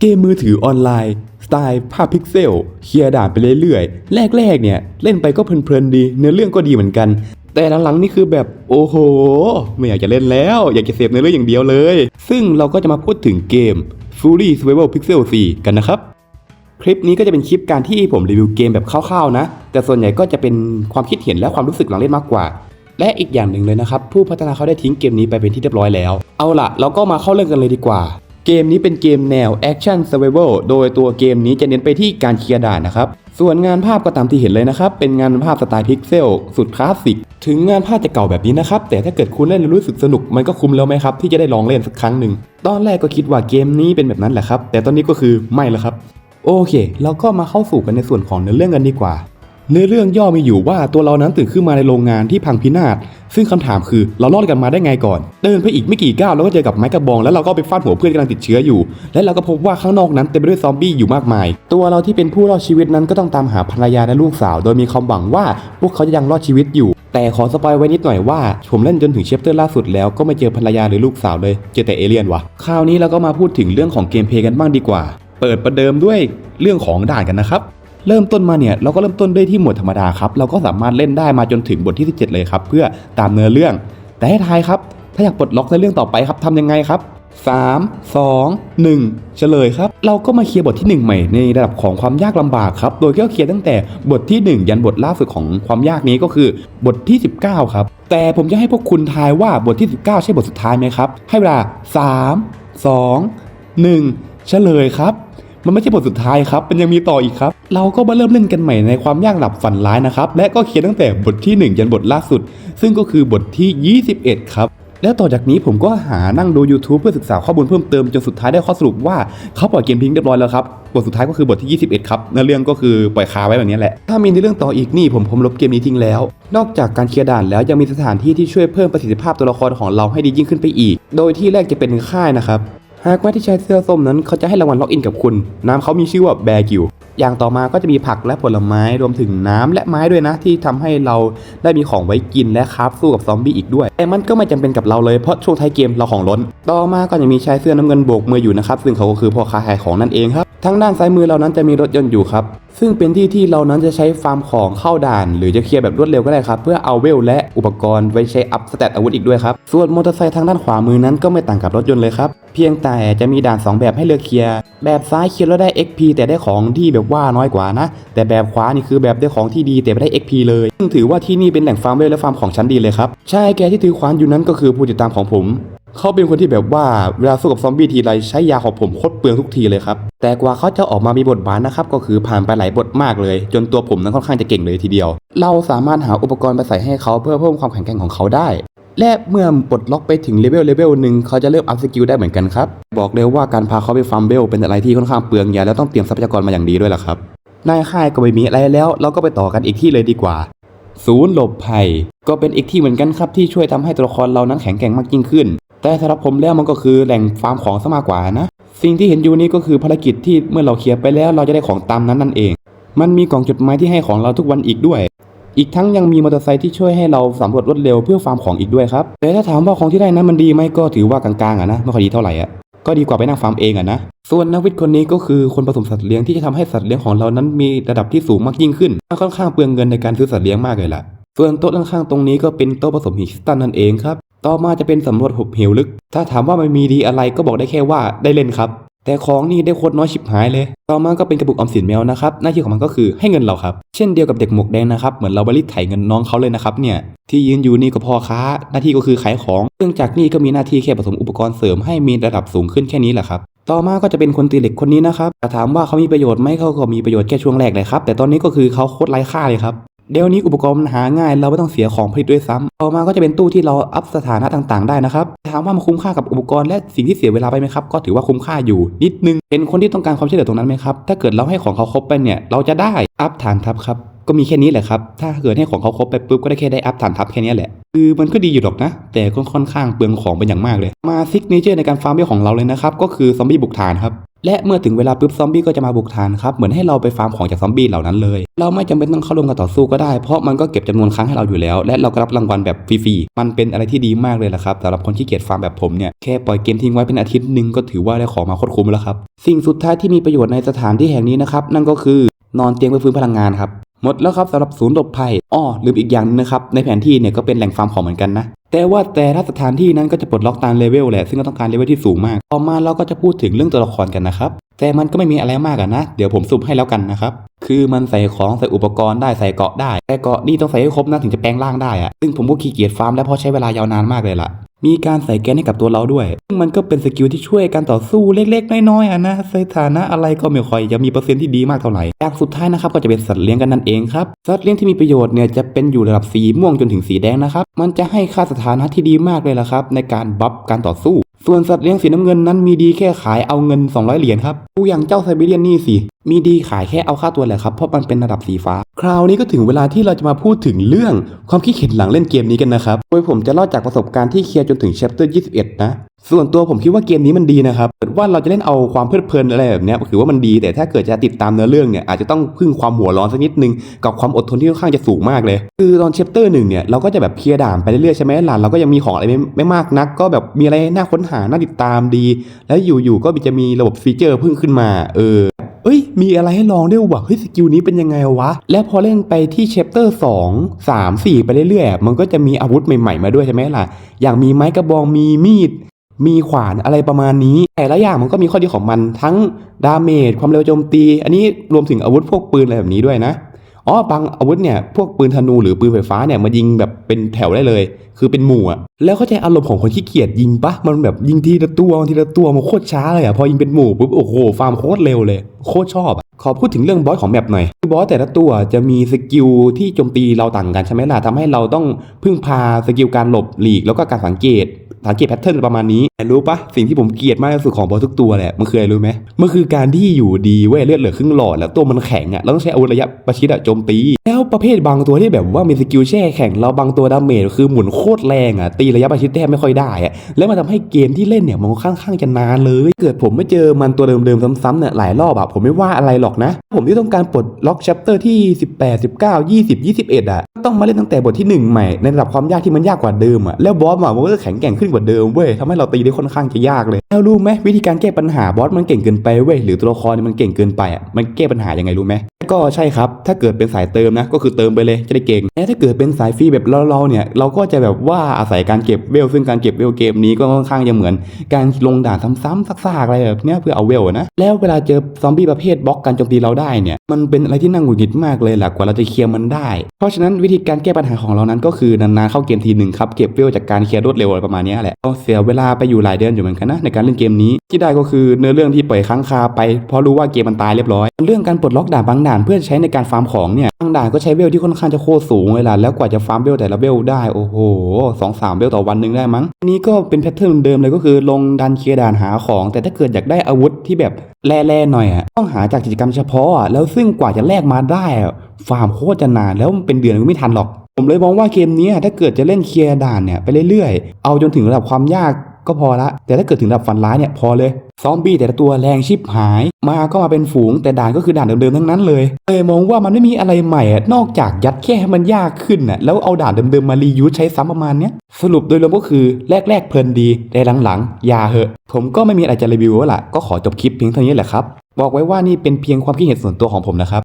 เกมมือถือออนไลน์ สไตล์ภาพพิกเซล เคลียร์ด่านไปเรื่อยๆ แรกๆเนี่ย เล่นไปก็เพลินๆดี เนื้อเรื่องก็ดีเหมือนกัน แต่หลังๆนี่คือแบบโอ้โห ไม่อยากจะเล่นแล้ว อยากจะเสพเนื้อเรื่องอย่างเดียวเลย ซึ่งเราก็จะมาพูดถึงเกม Fury Survival Pixel 4 กันนะครับ คลิปนี้ก็จะเป็นคลิปการที่ผมรีวิวเกมแบบคร่าวๆนะ แต่ส่วนใหญ่ก็จะเป็นความคิดเห็นและความรู้สึกหลังเล่นมากกว่าและอีกอย่างหนึ่งเลยนะครับ ผู้พัฒนาเขาได้ทิ้งเกมนี้ไปเป็นที่เรียบร้อยแล้ว เอาล่ะเราก็มาเข้าเรื่องกันเลยดีกว่า เกมนี้เป็นเกมแนว Action Survival โดยตัวเกมนี้จะเน้นไปที่การเคลียร์ด่านนะครับ ส่วนงานภาพก็ตามที่เห็นเลยนะครับ เป็นงานภาพสไตล์พิกเซลสุดคลาสสิก ถึงงานภาพจะเก่าแบบนี้นะครับ แต่ถ้าเกิดคุณเล่นแล้วรู้สึกสนุกมันก็คุ้มแล้วไหมครับ ที่จะได้ลองเล่นสักครั้งหนึ่ง ตอนแรกก็คิดว่าเกมนี้เป็นแบบนั้นแหละครับ แต่ตอนนี้ก็คือไม่แล้วครับ โอเค เราก็มาเข้าสู่กันในส่วนของเนื้อเรื่องกันดีกว่า เนื้อเรื่องย่อมีอยู่ว่าตัวเรานั้นตื่นขึ้นมาในโรงงานที่พังพินาศ ซึ่งคำถามคือเรารอดกันมาได้ไงก่อน เดินไปอีกไม่กี่ก้าวเราก็เจอกับไม้กระบอง แล้วเราก็ไปฟาดหัวเพื่อนกำลังติดเชื้ออยู่ และเราก็พบว่าข้างนอกนั้นเต็มไปด้วยซอมบี้อยู่มากมาย ตัวเราที่เป็นผู้รอดชีวิตนั้นก็ต้องตามหาภรรยาและลูกสาว โดยมีความหวังว่าพวกเขาจะยังรอดชีวิตอยู่ แต่ขอสปอยไว้นิดหน่อยว่าผมเล่นจนถึงเชปเตอร์ล่าสุดแล้วก็ไม่เจอภรรยาหรือลูกสาวเลย เจอแต่เอเลี่ยนวะคราวนี้เราก็มาพูดถึงเรื่องของเกมเพลย์กันบ้างดีกว่า เปิดประเดิมด้วยเรื่องของด่านกันนะครับ เริ่มต้นมาเนี่ยเราก็เริ่มต้นด้วยที่หมวดธรรมดาครับเราก็สามารถเล่นได้มาจนถึงบทที่ 17 เลยครับ เพื่อตามเนื้อเรื่อง แต่ให้ทายครับ ถ้าอยากปลดล็อกในเรื่องต่อไปครับทำยังไงครับ 3 2 1 เฉลยครับ เราก็มาเคลียร์บทที่ 1 ใหม่ในระดับของความยากลำบากครับ โดยก็เคลียร์ตั้งแต่บทที่ 1 ยันบทล่าสุดของความยากนี้ก็คือบทที่ 19 ครับ แต่ผมจะให้พวกคุณทายว่าบทที่ 19 ใช่บทสุดท้ายไหมครับ ให้เวลา 3 2 1 เฉลยครับ มันไม่ใช่บทสุดท้ายครับ มันยังมีต่ออีกครับ เราก็มาเริ่มเล่นกันใหม่ในความยากหลับฝันร้ายนะครับ และก็เขียนตั้งแต่บทที่ 1 ยันบทล่าสุด ซึ่งก็คือบทที่ 21 ครับ แล้วต่อจากนี้ผมก็หานั่งดู YouTube เพื่อศึกษาข้อมูลเพิ่มเติมจนสุดท้ายได้ข้อสรุปว่าเขาปล่อยเกมทิ้งเรียบร้อยแล้วครับ บทสุดท้ายก็คือบทที่ 21 ครับเนื้อเรื่องก็คือปล่อยคาไว้แบบนี้แหละ ถ้ามีในเรื่องต่ออีกนี่ผมผมลบเกมนี้ทิ้งแล้ว นอกจากการเคลียร์ด่านแล้วยังมีสถานที่ที่ช่วยเพิ่มประสิทธิภาพตัวละครของเราให้ดียิ่งขึ้นไปอีก โดยที่แรกจะเป็นค่ายนะครับ หากว่าที่ใช้เสื้อส้มนั้นเขาจะให้รางวัลล็อกอินกับคุณ น้ำเขามีชื่อว่าแบกิวอย่างต่อมาก็จะมีผักและผลไม้รวมถึงน้ำและไม้ด้วยนะ ที่ทำให้เราได้มีของไว้กินและคราฟสู้กับซอมบี้อีกด้วย แต่มันก็ไม่จำเป็นกับเราเลยเพราะช่วงท้ายเกมเราของล้น ต่อมาก็จะมีชายเสื้อน้ำเงินโบกมืออยู่นะครับ ซึ่งเขาก็คือพ่อค้าขายของนั่นเองครับทางด้านซ้ายมือเรานั้นจะมีรถยนต์อยู่ครับ ซึ่งเป็นที่ที่เรานั้นจะใช้ฟาร์มของเข้าด่าน หรือจะเคลียร์แบบรวดเร็วก็ได้ครับเพื่อเอาเวลและอุปกรณ์ไว้ใช้อัพสเตตอาวุธอีกด้วยครับส่วนมอเตอร์ไซค์ทางด้านขวามือนั้นก็ไม่ต่างกับรถยนต์เลยครับเพียงแต่จะมีด่าน 2 แบบให้เลือกเคลียร์แบบซ้ายเคลียร์แล้วได้ XP แต่ได้ของที่แบบว่าน้อยกว่านะ แต่แบบขวานี่คือแบบได้ของที่ดีแต่ไม่ได้ XP เลยซึ่งถือว่าที่นี่เป็นแหล่งฟาร์มเวลและฟาร์มของชั้นดีเลยครับชายแกที่ถือขวานอยู่นั้นก็คือผู้ติดตามของผม เขาเป็นคนที่แบบว่าเวลาสู้กับซอมบี้ทีไรใช้ยาของผมโคตรเปลืองทุกทีเลยครับ แต่กว่าเขาจะออกมามีบทบาทนะครับ ก็คือผ่านไปหลายบทมากเลย จนตัวผมนั้นค่อนข้างจะเก่งเลยทีเดียว เราสามารถหาอุปกรณ์ไปใส่ให้เขาเพื่อเพิ่มความแข็งแกร่งของเขาได้ และเมื่อปลดล็อกไปถึงเลเวลเลเวลหนึ่งเขาจะเริ่มอัพสกิลได้เหมือนกันครับ บอกเลยว่าการพาเขาไปฟาร์มเบลเป็นอะไรที่ค่อนข้างเปลืองยาแล้วต้องเตรียมทรัพยากรมาอย่างดีด้วยล่ะครับนายค่ายก็ไม่มีอะไรแล้ว เราก็ไปต่อกันอีกที่เลยดีกว่าศูนย์หลบภัย ก็เป็นอีกที่เหมือนกันครับที่ช่วยทำให้ตัวละครเรานั้นแข็งแกร่งมากยิ่งขึ้น แต่สำหรับผมแล้วมันก็คือแหล่งฟาร์มของซะมากกว่านะ สิ่งที่เห็นอยู่นี้ก็คือภารกิจที่เมื่อเราเคลียร์ไปแล้วเราจะได้ของตามนั้นนั่นเอง มันมีกล่องจดหมายที่ให้ของเราทุกวันอีกด้วย อีกทั้งยังมีมอเตอร์ไซค์ที่ช่วยให้เราสำรวจรวดเร็วเพื่อฟาร์มของอีกด้วยครับ แต่ถ้าถามว่าของที่ได้นั้นมันดีไหมก็ถือว่ากลางๆอะนะไม่ค่อยดีเท่าไหร่อะก็ดีกว่าไปนั่งฟาร์มเองอะนะ ส่วนนักวิทย์คนนี้ก็คือคนผสมสัตว์เลี้ยงที่จะทำให้สัตว์เลี้ยงของเรานั้นมีระดับที่สูงมากยิ่งขึ้นมันค่อนข้างเปลืองเงินในการซื้อสัตว์เลี้ยงมากเลยล่ะ ส่วนโต๊ะด้านข้างตรงนี้ก็เป็นโต๊ะผสมหินคริสตัลนั่นเองครับ ต่อมาจะเป็นสำรวจหุบเหวลึก ถ้าถามว่ามันมีดีอะไรก็บอกได้แค่ว่าได้เล่นครับ แต่ของนี่ได้โคตรน้อยชิบหายเลย ต่อมาก็เป็นกระปุกออมสินแมวนะครับ หน้าที่ของมันก็คือให้เงินเราครับ เช่นเดียวกับเด็กหมวกแดงนะครับ เหมือนเราบริษไถเงินน้องเขาเลยนะครับเนี่ย ที่ยืนอยู่นี่ก็พอค้า หน้าที่ก็คือขายของเครื่องจักรนี่ก็มีหน้าที่แค่ผสมอุปกรณ์เสริมให้มีระดับสูงขึ้นแค่นี้แหละครับ ต่อมาก็จะเป็นคนตีเหล็กคนนี้นะครับถามว่าเขามีประโยชน์ไหมเขาก็มีประโยชน์แค่ช่วงแรกเลยครับ แต่ตอนนี้ก็คือเขาโคตรไร้ค่าเลยครับ เดี๋ยวนี้อุปกรณ์มันหาง่าย เราไม่ต้องเสียของผลิตด้วยซ้ำต่อมาก็จะเป็นตู้ที่เราอัพสถานะต่างๆ ได้นะครับถามว่ามันคุ้มค่ากับอุปกรณ์และสิ่งที่เสียเวลาไปไหมครับ ก็ถือว่าคุ้มค่าอยู่นิดนึง เป็นคนที่ต้องการความช่วยเหลือตรงนั้นไหมครับ ถ้าเกิดเราให้ของเขาครบไปเนี่ย เราจะได้อัพฐานทัพครับ ก็มีแค่นี้แหละครับ ถ้าเกิดให้ของเขาครบไปปุ๊บก็ได้แค่ได้อัพฐานทัพแค่นี้แหละ คือมันก็ดีอยู่หรอกนะ แต่ก็ค่อนข้างเปลืองของเป็นอย่างมากเลย มาซิกเนเจอร์ในการฟาร์มเบลของเราเลยนะครับ ก็คือซอมบี้บุกฐานครับ และเมื่อถึงเวลาปุ๊บซอมบี้ก็จะมาบุกฐานครับเหมือนให้เราไปฟาร์มของจากซอมบี้เหล่านั้นเลย เราไม่จำเป็นต้องเข้าร่วมการต่อสู้ก็ได้เพราะมันก็เก็บจำนวนครั้งให้เราอยู่แล้ว และเราก็รับรางวัลแบบฟรีๆมันเป็นอะไรที่ดีมากเลยละครับสำหรับคนที่เกียจฟาร์มแบบผมเนี่ยแค่ปล่อยเกมทิ้งไว้เป็นอาทิตย์หนึ่งก็ถือว่าได้ของมาโคตรคุ้มแล้วครับสิ่งสุดท้ายที่มีประโยชน์ในสถานที่แห่งนี้นะครับนั่นก็คือนอนเตียงเพื่อฟื้นพลังงานครับ หมดแล้วครับสำหรับศูนย์หลบภัยอ้อลืมอีกอย่างหนึงนะครับในแผนที่เนี่ยก็เป็นแหล่งฟาร์มของเหมือนกันนะแต่ว่าแต่ละสถานที่นั้นก็จะปลดล็อกตามเลเวลแหละซึ่งก็ต้องการเลเวลที่สูงมากต่อมาเราก็จะพูดถึงเรื่องตัวละครกันนะครับแต่มันก็ไม่มีอะไรมากอะนะ เดี๋ยวผมสรุปให้แล้วกันนะครับ คือมันใส่ของใส่อุปกรณ์ได้ใส่เกาะได้ แต่เกาะนี่ต้องใส่ให้ครบนะถึงจะแปลงร่างได้อะซึ่งผมก็ขี้เกียจฟาร์มแล้วเพราะใช้เวลายาวนานมากเลยล่ะ มีการใส่แก๊สให้กับตัวเราด้วย ซึ่งมันก็เป็นสกิลที่ช่วยการต่อสู้เล็กๆ น้อยๆอะนะสถานะอะไรก็ไม่ค่อยจะมีเปอร์เซ็นต์ที่ดีมากเท่าไหร่อย่างสุดท้ายนะครับก็จะเป็นสัตว์เลี้ยงกันนั่นเองครับ สัตว์เลี้ยงที่มีประโยชน์เนี่ยจะเป็นอยู่ระดับสีม่วงจนถึงสีแดงนะครับ มันจะให้ค่าสถานะที่ดีมากเลยล่ะครับ ในการบัฟการต่อสู้ส่วนสัตว์เลี้ยงสีน้ำเงินนั้นมีดีแค่ขายเอาเงิน 200 เหรียญครับดูอย่างเจ้าไซบีเรียนนี่สิ มีดีขายแค่เอาค่าตัวแหละครับ เพราะมันเป็นระดับสีฟ้า คราวนี้ก็ถึงเวลาที่เราจะมาพูดถึงเรื่องความคิดเห็นหลังเล่นเกมนี้กันนะครับ โดยผมจะเล่าจากประสบการณ์ที่เคลียร์จนถึงแชปเตอร์ 21 นะ ส่วนตัวผมคิดว่าเกมนี้มันดีนะครับเกิดว่าเราจะเล่นเอาความเพลิดเพลินอะไรแบบนี้ถือว่ามันดี แต่ถ้าเกิดจะติดตามเนื้อเรื่องเนี่ยอาจจะต้องพึ่งความหัวร้อนสักนิดนึงกับความอดทนที่ค่อนข้างจะสูงมากเลย คือตอน chapter หนึ่งเนี่ยเราก็จะแบบเคลียร์ด่านไปเรื่อยๆใช่ไหมหลานเราก็ยังมีของอะไรไม่ไม่มากนัก ก็แบบมีอะไรน่าค้นหาน่าติดตามดี แล้วอยู่ๆก็จะมีระบบฟีเจอร์เพิ่งขึ้นมา เออเอ้ย มีอะไรให้ลองด้วยวะเฮ้ยสกิลนี้เป็นยังไงวะ แล้วพอเล่นไปที่เชปเตอร์2 3 4ไปเรื่อยๆ มันก็จะมีอาวุธใหม่ๆ มาด้วยใช่ไหมล่ะ อย่างมีไม้กระบองมีมีด มีขวานอะไรประมาณนี้ แต่ละอย่างมันก็มีข้อดีของมัน ทั้งดาเมจความเร็วโจมตี อันนี้รวมถึงอาวุธพวกปืนอะไรแบบนี้ด้วยนะอ๋อบางอาวุธเนี่ยพวกปืนธนูหรือปืนไฟฟ้าเนี่ยมายิงแบบเป็นแถวได้เลย คือเป็นหมู่อะแล้วเข้าใจอารมณ์ของคนที่เกียจยิงปะมันแบบยิงทีละตัวทีละตัวมันโคตรช้าเลยอะพอยิงเป็นหมู่ปุ๊บโอ้โหฟาร์มโคตรเร็วเลย โคตรชอบอะขอพูดถึงเรื่องบอสของแมปหน่อยบอสแต่ละตัวจะมีสกิลที่โจมตีเราต่างกันใช่ไหมล่ะทำให้เราต้องพึ่งพาสกิลการหลบหลีกแล้วก็การสังเกต สังเกตแพทเทิร์นประมาณนี้แต่รู้ปะสิ่งที่ผมเกลียดมากที่สุดของบอสทุกตัวแหละมันคืออะไรรู้ไหมมันคือการที่อยู่ดีเว้ยเลือดเหลือครึ่งหลอดแล้วตัวมันแข็งอะเราต้องใช้อาวุธระยะประชิดอะโจมตี แล้วประเภทบางตัวที่แบบว่ามีสกิลแช่แข็งแล้วบางตัวดาเมจคือหมุนโคตรแรงอะตีระยะประชิดแทบไม่ค่อยได้อะแล้วมันทำให้เกมที่เล่นเนี่ยมันค่อนข้างจะนานเลย เกิดผมไม่เจอมันตัวเดิมๆซ้ำๆเนี่ยหลายรอบอะผมไม่ว่าอะไรหรอกนะ ผมที่ต้องการปลดล็อกแชปเตอร์ที่ 18 19 20 21อะต้องมาเล่นตั้งแต่บทที่หนึ่งใหม่ในระดับความยากที่มันยากกว่าเดิมอะแล้วบอสอะมันก็แข็งแกร่งขึ้นกว่าเดิมเว้ยทำให้เราตีได้ค่อนข้างจะยากเลยแล้วรู้ไหมวิธีการแก้ปัญหาบอสมันเก่งเกินไปเว้ยหรือตัวละครนี่มันเก่งเกินไปอะมันแก้ปัญหายังไงรู้ไหมก็ใช่ครับ ถ้าเกิดเป็นสายเติมนะ ก็คือเติมไปเลยจะได้เก่งแต่ถ้าเกิดเป็นสายฟรีแบบเราๆเนี่ย เราก็จะแบบว่าอาศัยการเก็บเวล ซึ่งการเก็บเวลเกมนี้ก็ค่อนข้างจะเหมือน การลงด่านซ้ำๆซากๆอะไรแบบเนี้ยเพื่อเอาเวลนะ แล้วเวลาเจอซอมบี้ประเภทบล็อกการโจมตีเราได้เนี่ย มันเป็นอะไรที่น่าหงุดหงิดมากเลยแหละกว่าเราจะเคลียร์มันได้ เพราะฉะนั้นวิธีการแก้ปัญหาของเรานั้นก็คือนานๆเข้าเกมทีหนึ่งครับ เก็บเวลจากการเคลียร์รวดเร็วอะไรประมาณเนี้แหละก็เสียเวลาไปอยู่หลายเดือนอยู่เหมือนกันนะในการเล่นเกมนี้ที่ได้ก็คือเนื้อเรื่องที่ปล่อยค้างคาไปเพราะรู้ว่าเกมมันตายเรียบร้อย เรื่องการปลดล็อกด่านบางด่านเพื่อใช้ในการฟาร์มของเนี่ยบางด่านก็ใช้เวลที่ค่อนข้างจะโคตรสูงเลยล่ะแล้วกว่าจะฟาร์มเวลแต่ละเวลได้โอ้โหสองสามเวลต่อวันหนึ่งได้มั้งนี้ก็เป็นแพทเทิร์นเดิมเลยก็คือลงดันเคลียร์ด่านหาของ แต่ถ้าเกิดอยากได้อาวุธที่แบบแร่ๆหน่อยอะต้องหาจากกิจกรรมเฉพาะอะแล้วซึ่งกว่าจะแลกมาได้ฟาร์มโคตรจะนานแล้วมันเป็นเดือนก็ไม่ทันหรอก ผมเลยมองว่าเกมนี้ถ้าเกิดจะเล่นเคลียร์ด่านเนี่ยไปเรื่อยๆ เอาจนถึงระดับความยากก็พอละ แต่ถ้าเกิดถึงระดับฟันร้ายเนี่ยพอเลย ซอมบี้แต่ละตัวแรงชิบหาย มาก็มาเป็นฝูงแต่ด่านก็คือด่านเดิมๆทั้งนั้นเลยเลยมองว่ามันไม่มีอะไรใหม่นอกจากยัดแค่ให้มันยากขึ้นน่ะแล้วเอาด่านเดิมๆมารียูสใช้ซ้ำประมาณเนี้ยสรุปโดยรวมก็คือแรกๆเพลินดีแต่หลังๆยาเหอะ ผมก็ไม่มีอะไรจะรีวิวแล้วล่ะก็ขอจบคลิปเพียงเท่านี้แหละครับบอกไว้ว่านี่เป็นเพียงความคิดเห็นส่วนตัวของผมนะครับ